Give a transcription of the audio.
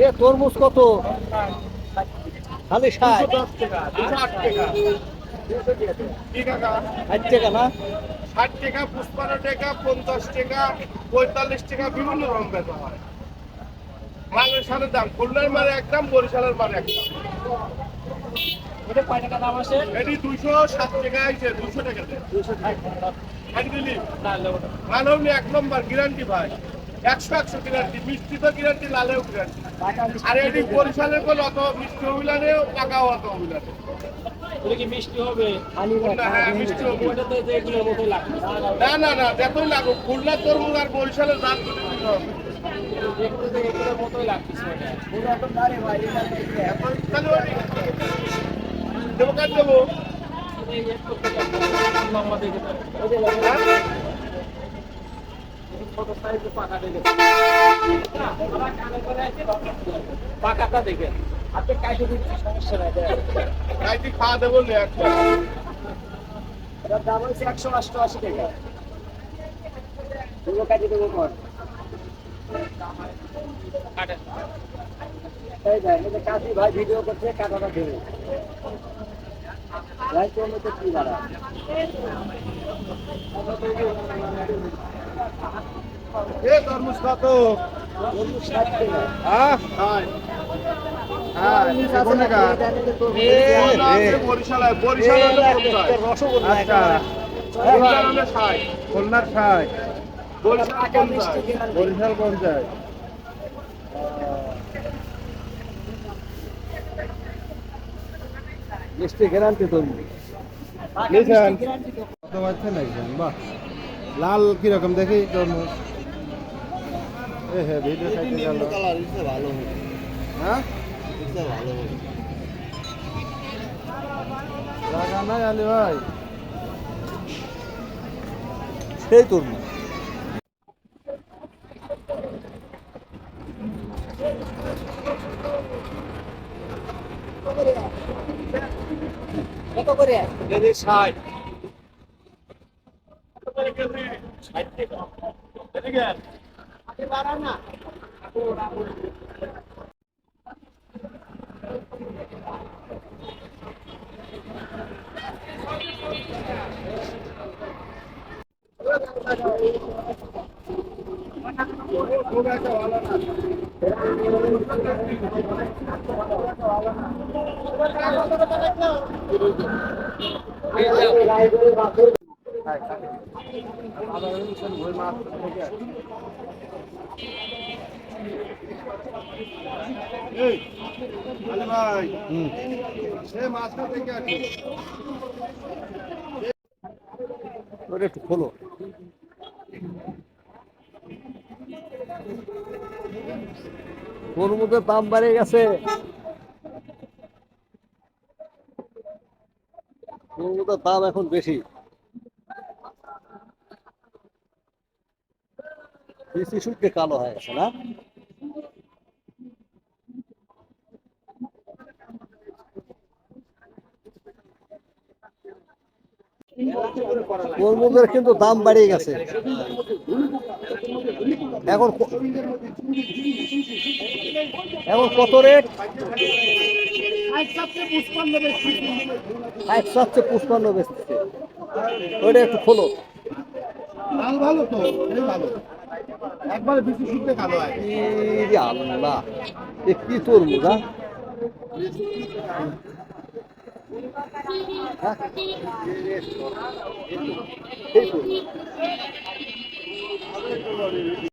এ তরমুজ কত? খালি ষাট। ষাট টাকা না? ষাট টাকা পঁচপান্ন টাকা পঞ্চাশ টাকা পঁয়তাল্লিশ টাকা বিভিন্ন রকম বেচা হয়। মালের সাথে দাম খুলনার মারে একদম বরিশালের মারে কয় দাম এটি দুইশো সাত টাকা আইছে দুশো টাকা দেয়। দুশো ষাট খাই দিলি? না লেবু না। মানব এক নম্বর গ্যারান্টি ভাই। একশো একশো গ্যারান্টি মিষ্টি তো গ্যারান্টি লালেও গ্যারান্টি। আর এটি বরিশালের কোন অত মিষ্টি অভিলানেও টাকাও অত অভিলানে মিষ্টি হবে? হ্যাঁ মিষ্টি হবে। ওটা তো এগুলোর মতোই লাগবে। না না না যতই লাগুক খুলনার তরমুজ আর বরিশালের দাম হবে। দেখতে তো এগুলোর মতোই লাগতেছে ওটা। এখন তাহলে ওই- দেবো। কাজ দেবো এই একটু লম্বা দেখে তো। হ্যাঁ? ছোট সাইজে পাকা দেখে না, আমার কানে করে আছে, পাকাটা দেখে আপনি কাইটে সমস্যা নাই খাওয়া দেবো এটার দাম হচ্ছে একশো অষ্টআশি টাকা দুটো কাটি দেবো কর এই দেখ, এই যে ভাই ভিডিও করছে কাটাটা দেবে ভাই তোর মধ্যে কি দাঁড়া এ তরমুজ কত আচ্ছা। খুলনার ষাট বরিশাল পঞ্চাশ মিষ্টি গ্যারান্টি তরমুজ কত বাহ। লাল কীরকম দেখি তরমুজ। হ্যাঁ ভিডিও সাইডে গেল কালার ইসে ভালো হবে হ্যাঁ ইসে ভালো হবে জায়গা নাই আলি ভাই সেই তরমুজ কত করে ষাট ষাট টাকা এদিকে আপনি বাড়ান না খুব একটা খোলো। তরমুজের দাম বেড়ে গেছে। তরমুজের দাম এখন বেশি। বেশি শুটকে কালো হয়ে গেছে, না? তরমুজের কিন্তু দাম বাড়িয়ে গেছে। এখন এখন কত রেট? সাতশো পুষ্পান্ন বেচতেছে। ওইটা একটু খোলো। ভালো তো ভালো। একবারে বেশি শুনতে কালো হয় ইরে আল্লাহ এ কি তরমুজ হ্যাঁ হ্যাঁ? এই তরমুজ।